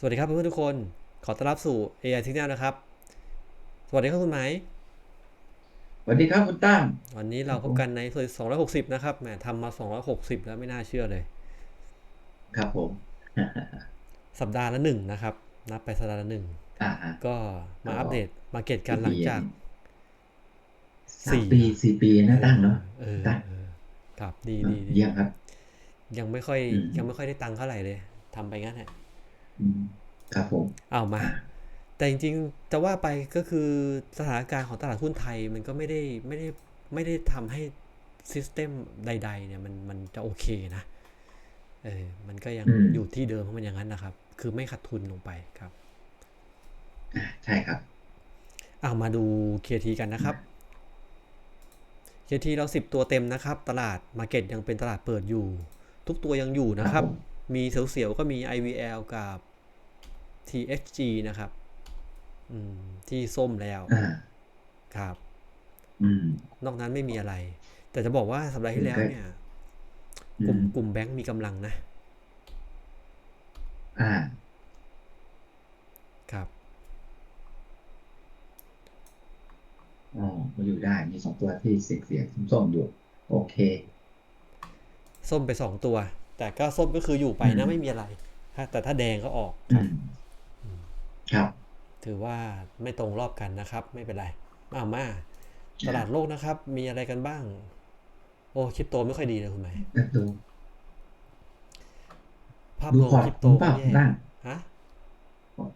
สวัสดีครับเพื่อนๆทุกคน ขอต้อนรับสู่ AI Signal นะครับ สวัสดีครับคุณไหมสวัสดีครับคุณตั้มวันนี้เราพบกันในส่วน260 นะครับ แหมทำมา 260 แล้วไม่น่าเชื่อเลย ครับผม สัปดาห์ละหนึ่งนะครับ นับไปสัปดาห์ละหนึ่งอ่าฮะก็มาครับอัปเดตมาเก็ตกันหลังจากสามปีสี่ปีนะตั้งเนาะเออตั้งเออครับดีดีดีเยี่ยมครับ ยังไม่ค่อยอืมยังไม่ค่อยได้ตังค์เท่าไหร่เลยทำไปงั้นแหละอืม ครับผมเอามา แต่จริงๆจะว่าไปก็คือสถานการณ์ของตลาดหุ้นไทยมันก็ไม่ได้ไม่ได้ไม่ได้ทำให้ซิสเต็มใด ๆ เนี่ยมันมันจะโอเคนะเออมันก็ยังอืมอยู่ที่เดิมของมันอย่างนั้นนะครับ คือไม่ขาดทุนลงไปครับอ่าใช่ครับเอามาดู KT กันนะครับ KT เราสิบตัวเต็มนะครับ ตลาดมาเก็ตยังเป็นตลาดเปิดอยู่ ทุกตัวยังอยู่นะครับครับผมมีเสียวๆก็มี IVL กับ THG นะครับอืมที่ส้มแล้วอ่าครับอืมนอกนั้นไม่มีอะไร แต่จะบอกว่าสัปดาห์ที่แล้วเนี่ยอืกลุ่มมกลุ่มแบงก์มีกำลังนะอ่าครับอ๋อมาอยู่ได้ มีสองตัวที่เสียงเสียงส้มๆอยู่ โอเค ส้มไปสองตัว แต่ก็ส้มก็คืออยู่ไปนะอืมไม่มีอะไรถ้าแต่ถ้าแดงก็ออกคอืรับม ครับ ถือว่าไม่ตรงรอบกันนะครับ ไม่เป็นไรมามาตลาดโลกนะครับ มีอะไรกันบ้าง โอ้คริปโตไม่ค่อยดีเลยคุณไหมแล้วดูภาพดูรวมพอร์ตคริปโตผมเปล่าก็แย่ตั้งฮะ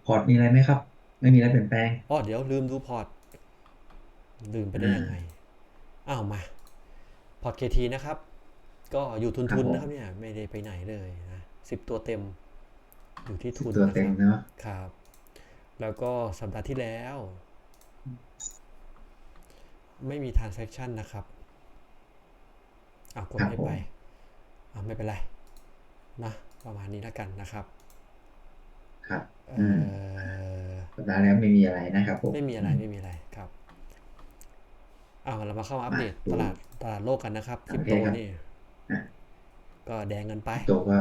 พอร์ตมีอะไรไหมครับ ไม่มีอะไรเปลี่ยนแปลงอ๋อเดี๋ยวลืมดูพอร์ตลืมไปได้อืมยังไงอ้าวมา พอร์ตเคทีนะครับ ก็อยู่ทุนครับทุนผมนะครับเนี่ย ไม่ได้ไปไหนเลยนะสิบตัวเต็ม อยู่ที่สิบทุนตัวนะคเต็มรับเนาะครับ แล้วก็สัปดาห์ที่แล้ว ไม่มี transaction นะครับอะกดครับไม่ผมไปอะไม่เป็นไร นะประมาณนี้แล้วกันนะครับ ครับเออืมอสัปดาห์แล้วไม่มีอะไรนะครับผมไม่มีอะไรไม่มีอะไรครับเอาเรามาเข้ามาอัปเดตมาดูตลาดตลาดโลกกันนะครับคโอริปเคโตครับนี่อะก็แดงกันไป โตก็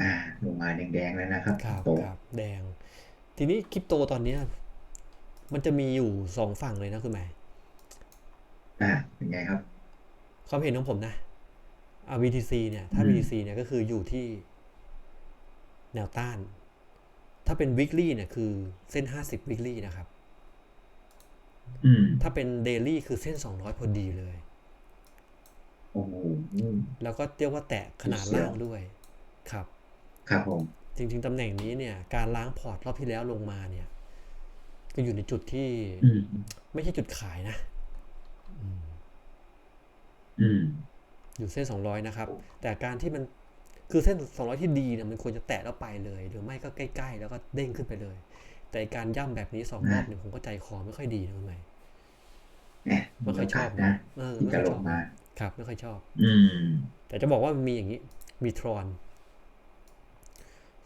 อ่าลงมาแดงๆแล้วนะครับ ครับโตครับแดง ทีนี้คริปโตตอนเนี้ยมันจะมีอยู่สองฝั่งเลยนะคุณหมายอ่าเป็นไงครับ ความเห็นของผมนะเอา BTC เนี่ยถ้าอืม BTC เนี่ยก็คืออยู่ที่แนวต้าน ถ้าเป็น weekly เนี่ยคือเส้น50 weekly นะครับอืมถ้าเป็น daily คือเส้น200พอดีเลยโอ้โหแล้วก็เรียกว่าแตะขนาดเสียวล่างด้วย ครับ ครับผม จริงๆตำแหน่งนี้เนี่ย การล้างพอร์ตรอบที่แล้วลงมาเนี่ย ก็อยู่ในจุดที่อืมไม่ใช่จุดขายนะอืมอยู่เส้น200นะครับ แต่การที่มันคือเส้น200ที่ดีเนี่ยมันควรจะแตะแล้วไปเลย หรือไม่ก็ใกล้ ๆ แล้วก็เด้งขึ้นไปเลย แต่การย่ำแบบนี้สองรอบเนี่ยผมก็ใจคอไม่ค่อยดีนะคุณใหม่เนี่ยไม่ค่อยชอบโกาสนะเออที่ไม่จะค่อยลชองบมาครับ ไม่ค่อยชอบ อืมแต่จะบอกว่ามันมีอย่างนี้ มีทรอน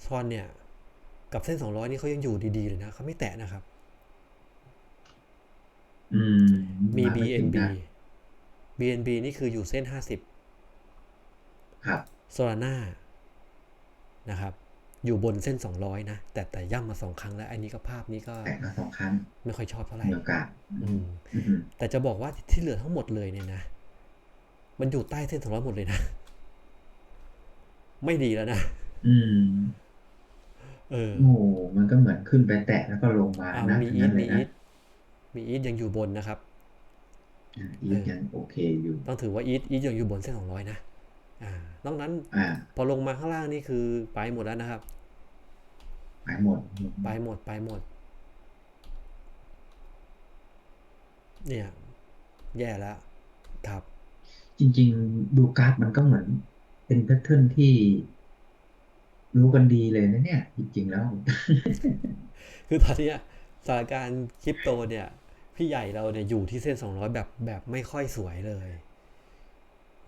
ทรอนเนี่ย กับเส้น200นี่เขายังอยู่ดีๆเลยนะเขาไม่แตะนะครับอืมมีาไถึง BNB นะ BNB นี่คืออยู่เส้น50ครับโซลาร่านะครับ อยู่บนเส้น200นะ แต่แต่ย่ำมาสองครั้งแล้วอันนี้ก็ภาพนี้ก็แต่ก็สองครั้ง ไม่ค่อยชอบเท่าไหร่มีโอกาสอืมอืมแต่จะบอกว่าที่เหลือทั้งหมดเลยเนี่ยนะ มันอยู่ใต้เส้น200หมดเลยนะ ไม่ดีแล้วนะ อืม เออโอ้โหมันก็เหมือนขึ้นไปแตะแล้วก็ลงมาอ่านะมีอีนั่ทนเลมียอีนะทมีอีทยังอยู่บนนะครับอ่าอีทยังโอเคอยู่ ต้องถือว่าอีทอีทยังอยู่บนเส้น200นะอ่านอกนั้นอ่าพอลงมาข้างล่างนี่คือไปหมดแล้วนะครับหายหมด ไปหมดไปหมด เนี่ย แย่แล้วครับ จริง ๆ ดูกราฟมันก็เหมือน เป็นแพทเทิร์นที่ รู้กันดีเลยนะเนี่ย จริงๆแล้ว คือตอนเนี้ยสถานการณ์คริปโตเนี่ย พี่ใหญ่เราเนี่ยอยู่ที่เส้น200แบบแบบไม่ค่อยสวยเลย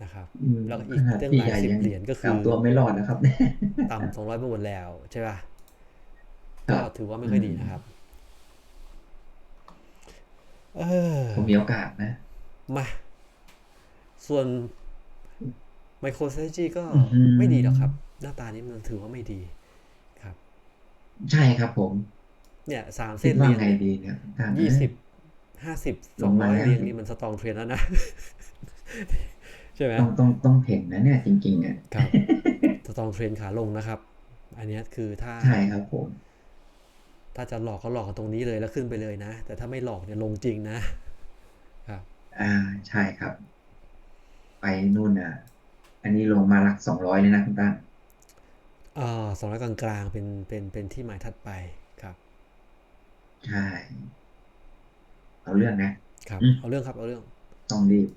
นะครับอืมแล้วก็อีกขนาดเรื่องพี่หลายใหญ่สิบยังเหรียญก็คือตามตัวไม่รอดนะครับ ต่ำ200ไปหมดแล้วใช่ป่ะครัก็บถือว่าไม่ค่อยดีนะครับเออผมมีโอกาสนะ มา ส่วน Microstrategy ก็อื้อหือไม่ดีหรอกครับ หน้าตานี้มันถือว่าไม่ดีครับ ใช่ครับผม เนี่ยสามคิเส้ดนว่าเรียงไงเนี่ยดีเนี่ยท่านยี่สิบห้าสิบสลองงร้มาอยแล้วเรียงนี่มันสตรองเทรนแล้วนะใช่ไหมต้องต้องต้องเห็นนะเนี่ยจริงๆเนี่ยครับสตรองเทรนขาลงนะครับ อันเนี้ยคือถ้าใช่ครับผมถ้าจะหลอกก็หลอกกันตรงนี้เลยแล้วขึ้นไปเลยนะ แต่ถ้าไม่หลอกเนี่ยลงจริงนะครับ อ่าใช่ครับ ไปนู่นอะ อันนี้ลงมาหลักสองร้อยเลยนะคุณตั้งอ่า สองร้อยกลางๆเป็นเป็นเป็นที่หมายถัดไปครับใช่เอาเรื่องนะครับอืมเอาเรื่องครับเอาเรื่อง ต้องรีบ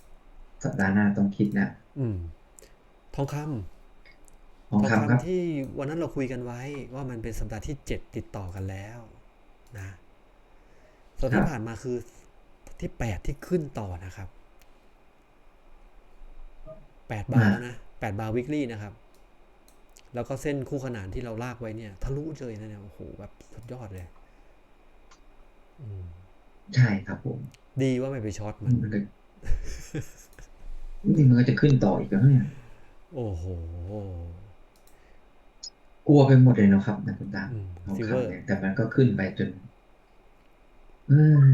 สัปดาห์หน้าต้องคิดนะอืม ทองคำทองคำครับที่วันนั้นเราคุยกันไว้ ว่ามันเป็นสัปดาห์ที่เจ็ดติดต่อกันแล้วนะส่วนที่ครับผ่านมาคือที่แปดที่ขึ้นต่อนะครับแปดบาร์แล้วนะแปดบาร์วิกลี่นะครับ แล้วก็เส้นคู่ขนานที่เราลากไว้เนี่ยทะลุเลยนะเนี่ยโอ้โหแบบสุดยอดเลยอืมใช่ครับผม ดีว่าไม่ไปช็อตมันมันก็นี่มันก็จะขึ้นต่ออีกแล้วเนี่ยโอ้โหกลัวไปหมดเลยเนาะครับนะคุณตั้งอืมทองซิลเวอร์คำเนี่ยแต่มันก็ขึ้นไปจนเออ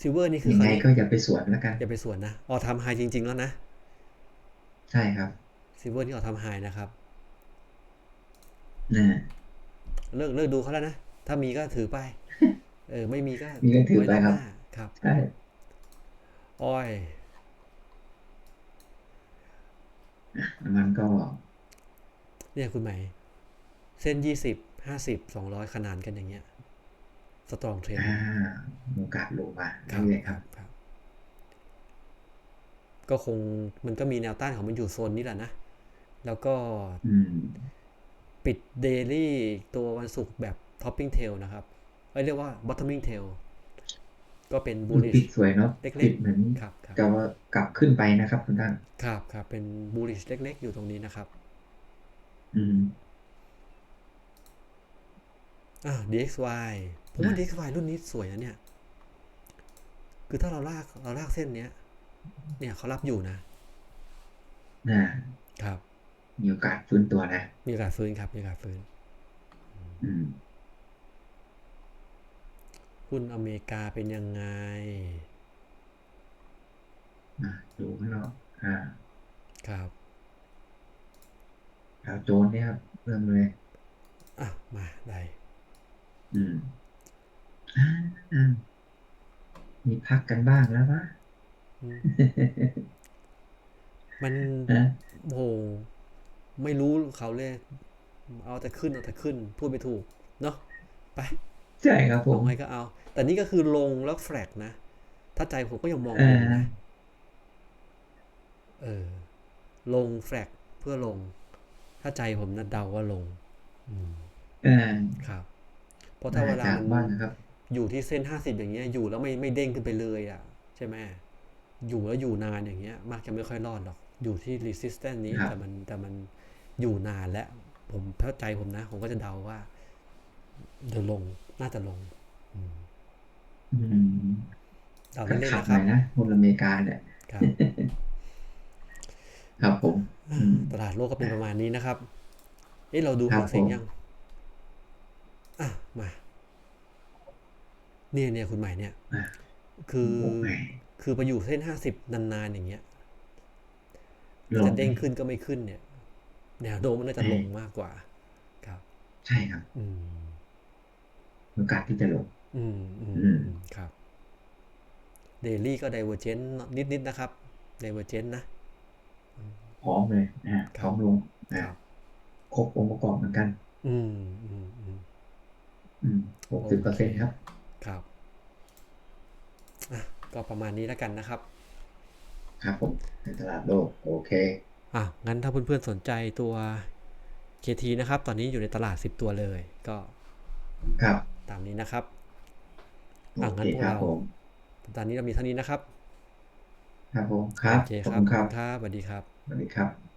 ซิลเวอร์นี่คือยังไงเขาก็อย่าไปสวนแล้วกัน อย่าไปสวนนะ ออทำไฮจริง ๆ แล้วนะ ใช่ครับ ซิลเวอร์นี่ออทำไฮนะครับนะเลิกเลิกดูเขาแล้วนะ ถ้ามีก็ถือไป เออ ไม่มีก็มีก็ถือไปว้ครับหน้าครับใช่อ้อยมันก็ เนี่ยคุณไหมายเส้นยี่สิบห้าสิบสองร้อยขนานกันอย่างเงี้ย สตรองเทรนอ่าโอกาสลงมาครับเรื่อยๆครับครับ ก็คงมันก็มีแนวต้านของมันอยู่โซนนี้แหละนะ แล้วก็อืมปิดเดลี่ตัววันศุกร์แบบท็อปปิ้งเทลนะครับเอ้ยเรียกว่าบอททอมมิ่งเทลก็เป็นบูมันลิชปิดสวยเนาะเล็กๆปิดเหมือนครับครับกับว่ากลับขึ้นไปนะครับคุณตั้งครับครับเป็นบูลิชเล็ก ๆ อยู่ตรงนี้นะครับ อืมอ่า DXY ผมว่านะ DXY รุ่นนี้สวยนะเนี่ย คือถ้าเราลากเราลากเส้นเนี้ย เนี่ยเขารับอยู่นะนะครับ มีโอกาสฟื้นตัวนะ มีโอกาสฟื้นครับ มีโอกาสฟื้นอืมหุ้นอเมริกาเป็นยังไงอะดูข้างนอกอ่า ครับดาวโจนส์เนี่ยครับเริ่มเลยอะมาได้อืมอ่าอ่ามีพักกันบ้างแล้วปะอืมมันนะโอ้โห ไม่รู้เขาเลย เอาแต่ขึ้นเอาแต่ขึ้น พูดไม่ถูก เนาะไปใช่ครับผมเอาไงก็เอา แต่นี่ก็คือลงแล้วแฟลกนะ ถ้าใจผมก็ยังมองเอลองนะเออ ลงแฟลกเพื่อลง ถ้าใจผมนะเดาว่าลง อืมเออครับ เพราะถ้าเวลาจากมันบ้างนะครับอยู่ที่เส้นห้าสิบอย่างเงี้ย อยู่แล้วไม่ไม่เด้งขึ้นไปเลยอะ ใช่ไหมอยู่แล้วอยู่นานอย่างเงี้ยมักจะไม่ค่อยรอดหรอก อยู่ที่ resistance นี้ครับแต่มันแต่มัน อยู่นานแล้วผมเข้าใจผมนะ ผมก็จะเดาว่า เดี๋ยวลงน่าจะลงอืมอืมเดาขัดเล่นๆขัดนะหคน่รัอบยนะหุ้นอเมริกาเนี่ยครับครับผมอืมตลาดโลกก็เป็นประมาณนี้นะครับเอ๊ะเราดูครัหาบงเสียงผมยังอะมา เนี่ยเนี่ยคุณใหม่เนี่ยอะคือโอ้ยคือไปอยู่เส้นห้าสิบนานๆอย่างเงี้ยลงจะเด้งขึ้นก็ไม่ขึ้นเนี่ย แนวโน้มมันน่าจะลงมากกว่า ครับ ใช่ครับ อืมโอกาสที่จะลง อืมอืมอืมอืมครับเดลี่ก็ไดเวอร์เจนนิดๆนะครับไดเวอร์เจนนะพร้อมเลยนะคพรับร้อมลงคนะรับครบองค์ประกอบเหมือนกัน อืมอืมอืมอืมหกสิบเปอร์เซ็นต์ครับ ครับอะก็ประมาณนี้แล้วกันนะครับ ครับผมในตลาดโลก โอเค อะงั้นถ้าเพื่อนๆสนใจตัว KT นะครับ ตอนนี้อยู่ในตลาด 10 ตัวเลย ก็ครับตามนี้นะครับโออะงั้นเคพวกครับเราผมตอนนี้เรามีเท่านี้นะครับ ครับผมครับโอเคขอบครับคุณครับครับสวัสดีครับสวัสดีครับ